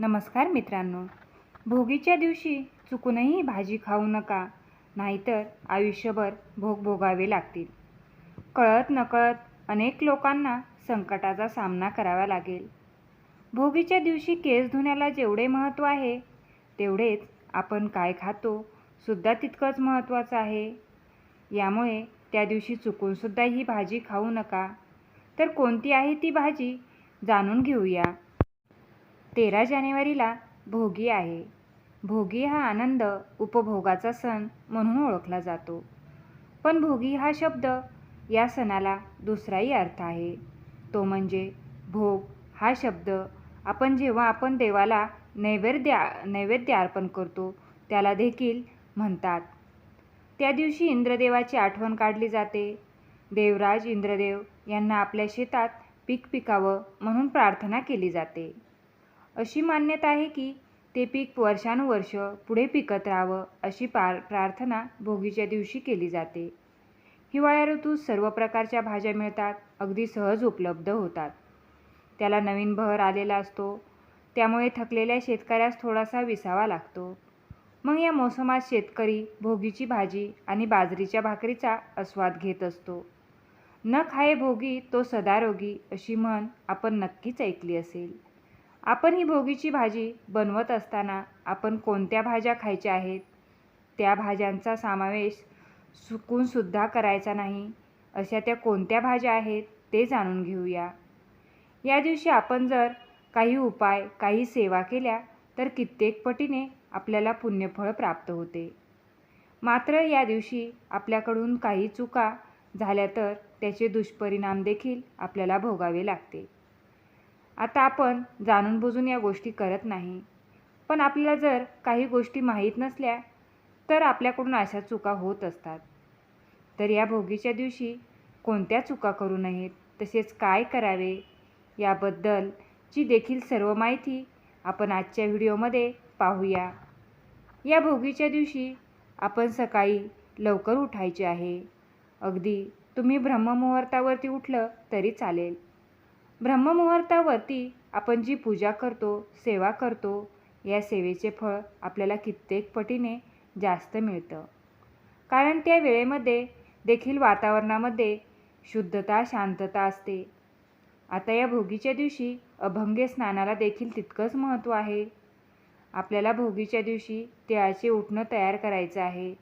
नमस्कार मित्रांनो. भोगीच्या दिवशी चुकूनही भाजी खाऊ नका नाहीतर आयुष्यभर भोग भोगावे लागतील. कळत नकळत अनेक लोकांना संकटाचा सामना करावा लागेल. भोगीच्या दिवशी केस धुण्याला जेवढे महत्त्व आहे तेवढेच आपण काय खातो सुद्धा तितकंच महत्त्वाचं आहे. यामुळे त्या दिवशी चुकूनसुद्धा ही भाजी खाऊ नका. तर कोणती आहे ती भाजी? जाणून घेऊया. तेरा जानेवारीला भोगी आहे. भोगी हा आनंद उपभोगाचा सण म्हणून ओळखला जातो. पण भोगी हा शब्द या सणाला दुसराही अर्थ आहे. तो म्हणजे भोग. हा शब्द आपण जेव्हा आपण देवाला नैवेद्य नैवेद्य अर्पण करतो त्याला देखील म्हणतात. त्या दिवशी इंद्रदेवाची आठवण काढली जाते. देवराज इंद्रदेव यांना आपल्या शेतात पीक पिकावं म्हणून प्रार्थना केली जाते. अशी मान्यता आहे की ते पीक वर्षानुवर्ष पुढे पिकत राहावं अशी पार प्रार्थना भोगीच्या दिवशी केली जाते. हिवाळ्या ऋतूत सर्व प्रकारच्या भाज्या मिळतात अगदी सहज उपलब्ध होतात. त्याला नवीन बहर आलेला असतो त्यामुळे थकलेल्या शेतकऱ्यास थोडासा विसावा लागतो. मग या मोसमात शेतकरी भोगीची भाजी आणि बाजरीच्या भाकरीचा आस्वाद घेत असतो. न खाये भोगी तो सदारोगी अशी म्हण आपण नक्कीच ऐकली असेल. आपण ही भोगीची भाजी बनवत असताना आपण कोणत्या भाज्या खायच्या आहेत? त्या भाज्यांचा समावेश सुकूनसुद्धा करायचा नाही. अशा त्या कोणत्या भाज्या आहेत ते जाणून घेऊया. या दिवशी आपण जर काही उपाय काही सेवा केल्या तर कित्येक पटीने आपल्याला पुण्यफळ प्राप्त होते. मात्र या दिवशी आपल्याकडून काही चुका झाल्या तर त्याचे दुष्परिणाम देखील आपल्याला भोगावे लागते. आता आपण जाणून बुजून या गोष्टी करत नाही. पण आपल्याला जर काही गोष्टी माहीत नसल्या तर आपल्याकडून अशा चुका होत असतात. तर या भोगीच्या दिवशी कोणत्या चुका करू नयेत तसेच काय करावे याबद्दलची देखील सर्व माहिती आपण आजच्या व्हिडिओमध्ये पाहूया. या भोगीच्या दिवशी आपण सकाळी लवकर उठायचे आहे. अगदी तुम्ही ब्रह्ममुहूर्तावरती उठलं तरी चालेल. ब्रह्ममुहूर्तावरती आपण जी पूजा करतो सेवा करतो या सेवेचे फळ आपल्याला कित्येक पटीने जास्त मिळतं. कारण त्या वेळेमध्ये देखील वातावरणामध्ये शुद्धता शांतता असते. आता या भोगीच्या दिवशी अभंगे स्नानाला देखील तितकंच महत्त्व आहे. आपल्याला भोगीच्या दिवशी तिळाचे उठणं तयार करायचं आहे.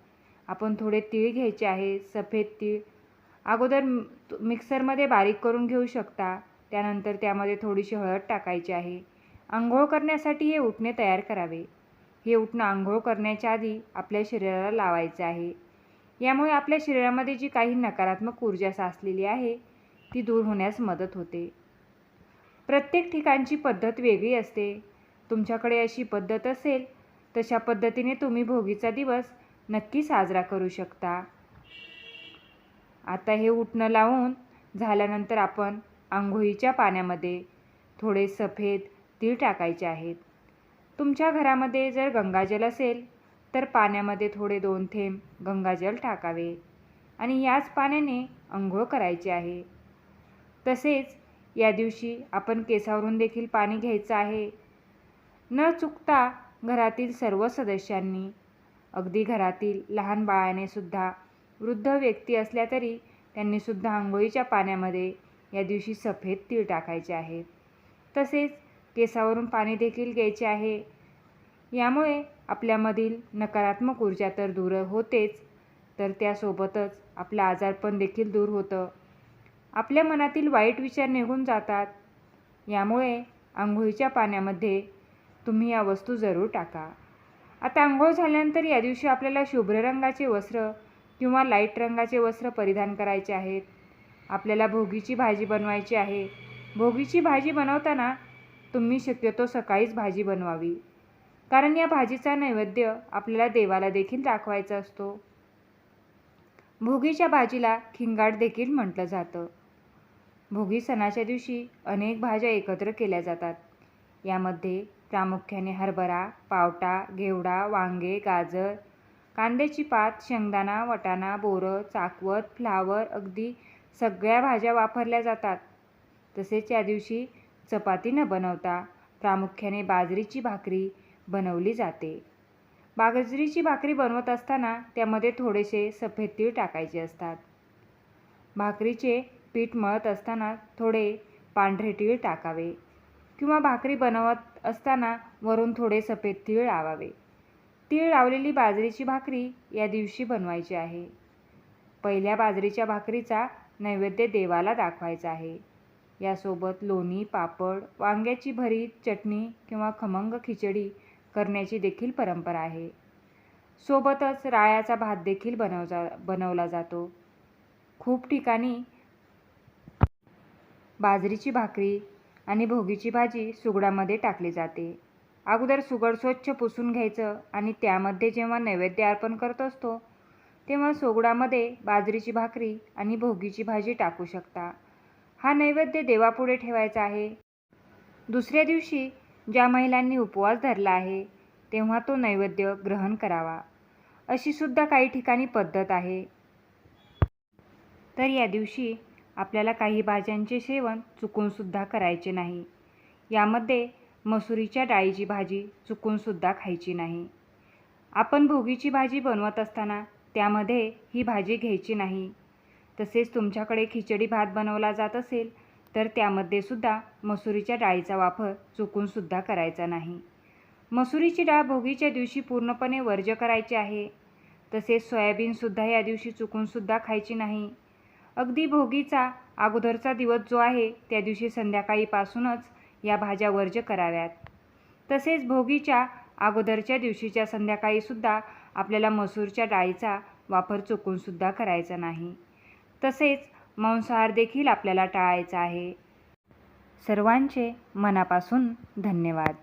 आपण थोडे तीळ घ्यायचे आहे सफेद तीळ. अगोदर मिक्सरमध्ये बारीक करून घेऊ शकता. त्यानंतर त्यामध्ये थोडीशी हळद टाकायची आहे. आंघोळ करण्यासाठी हे उठणे तयार करावे. हे उठणं आंघोळ करण्याच्या आधी आपल्या शरीराला लावायचं आहे. यामुळे आपल्या शरीरामध्ये जी काही नकारात्मक ऊर्जा साचलेली आहे ती दूर होण्यास मदत होते. प्रत्येक ठिकाणची पद्धत वेगळी असते. तुमच्याकडे अशी पद्धत असेल तशा पद्धतीने तुम्ही भोगीचा दिवस नक्की साजरा करू शकता. आता हे उठणं लावून झाल्यानंतर आपण आंघोळीच्या पाण्यामध्ये थोडे सफेद तीळ टाकायचे आहेत. तुमच्या घरामध्ये जर गंगाजल असेल तर पाण्यामध्ये थोडे दोन थेंब गंगाजल टाकावे आणि याच पाण्याने आंघोळ करायचे आहे. तसेच या दिवशी आपण केसावरून देखील पाणी घ्यायचं आहे. न चुकता घरातील सर्व सदस्यांनी अगदी घरातील लहान बाळाने सुद्धा वृद्ध व्यक्ती असल्या तरी त्यांनीसुद्धा आंघोळीच्या पाण्यामध्ये या दिवशी सफेद तीळ टाकायचे आहेत तसेच केसावरून पाणी देखील घ्यायचे आहे. यामुळे आपल्यामधील नकारात्मक ऊर्जा तर दूर होतेच तर त्यासोबतच आपलं आजारपण देखील दूर होतं. आपल्या मनातील वाईट विचार निघून जातात. यामुळे आंघोळीच्या पाण्यामध्ये तुम्ही या वस्तू जरूर टाका. आता आंघोळ झाल्यानंतर या दिवशी आपल्याला शुभ्र रंगाचे वस्त्र किंवा लाइट रंगाचे वस्त्र परिधान करायचे आहेत. आपल्याला भोगीची भाजी बनवायची आहे. भोगीची भाजी बनवताना तुम्ही शक्यतो सकाळीच भाजी बनवावी. कारण या भाजीचा नैवेद्य आपल्याला देवाला देखील दाखवायचा असतो. भोगीच्या भाजीला खिंगाट देखील म्हटलं जातं. भोगी सणाच्या दिवशी अनेक भाज्या एकत्र केल्या जातात. यामध्ये प्रामुख्याने हरभरा पावटा घेवडा वांगे गाजर कांद्याची पात शेंगदाणा वटाणा बोरं चाकवत फ्लावर अगदी सगळ्या भाज्या वापरल्या जातात. तसेच या दिवशी चपाती न बनवता प्रामुख्याने बाजरीची भाकरी बनवली जाते. बाजरीची भाकरी बनवत असताना त्यामध्ये थोडेसे सफेद तीळ टाकायचे असतात. भाकरीचे पीठ मळत असताना थोडे पांढरे तीळ टाकावे किंवा भाकरी बनवत असताना वरून थोडे सफेद तीळ लावावे. तीळ लावलेली बाजरीची भाकरी या दिवशी बनवायची आहे. पहिल्या बाजरीच्या भाकरीचा नैवेद्य देवाला दाखवायचा आहे. यासोबत लोणी पापड वांग्याची भरीत चटणी किंवा खमंग खिचडी करण्याची देखील परंपरा आहे. सोबतच राळ्याचा भात देखील बनवजा बनवला जातो. खूप ठिकाणी बाजरीची भाकरी आणि भोगीची भाजी सुगडामध्ये टाकली जाते. अगोदर सुगड स्वच्छ पुसून घ्यायचं आणि त्यामध्ये जेव्हा नैवेद्य अर्पण करत असतो तेव्हा सोगडामध्ये बाजरीची भाकरी आणि भोगीची भाजी टाकू शकता. हा नैवेद्य देवापुढे ठेवायचा आहे. दुसऱ्या दिवशी ज्या महिलांनी उपवास धरला आहे तेव्हा तो नैवेद्य ग्रहण करावा. अशी सुद्धा काही ठिकाणी पद्धत आहे. तर या दिवशी आपल्याला काही भाज्यांचे सेवन चुकूनसुद्धा करायचे नाही. यामध्ये मसुरीच्या डाळीची भाजी चुकूनसुद्धा खायची नाही. आपण भोगीची भाजी बनवत असताना त्यामध्ये ही भाजी घ्यायची नाही. तसेच तुमच्याकडे खिचडी भात बनवला जात असेल तर त्यामध्ये सुद्धा मसुरीच्या डाळीचा वापर चुकूनसुद्धा करायचा नाही. मसुरीची डाळ भोगीच्या दिवशी पूर्णपणे वर्ज्य करायची आहे. तसेच सोयाबीनसुद्धा या दिवशी चुकूनसुद्धा खायची नाही. अगदी भोगीचा अगोदरचा दिवस जो आहे त्या दिवशी संध्याकाळीपासूनच या भाज्या वर्ज्य कराव्यात. तसेच भोगीच्या अगोदरच्या दिवशीच्या संध्याकाळीसुद्धा आपल्याला मसूरच्या डाळीचा वापर चुकूनसुद्धा करायचा नाही. तसेच मांसाहार देखील आपल्याला टाळायचा आहे. सर्वांचे मनापासून धन्यवाद.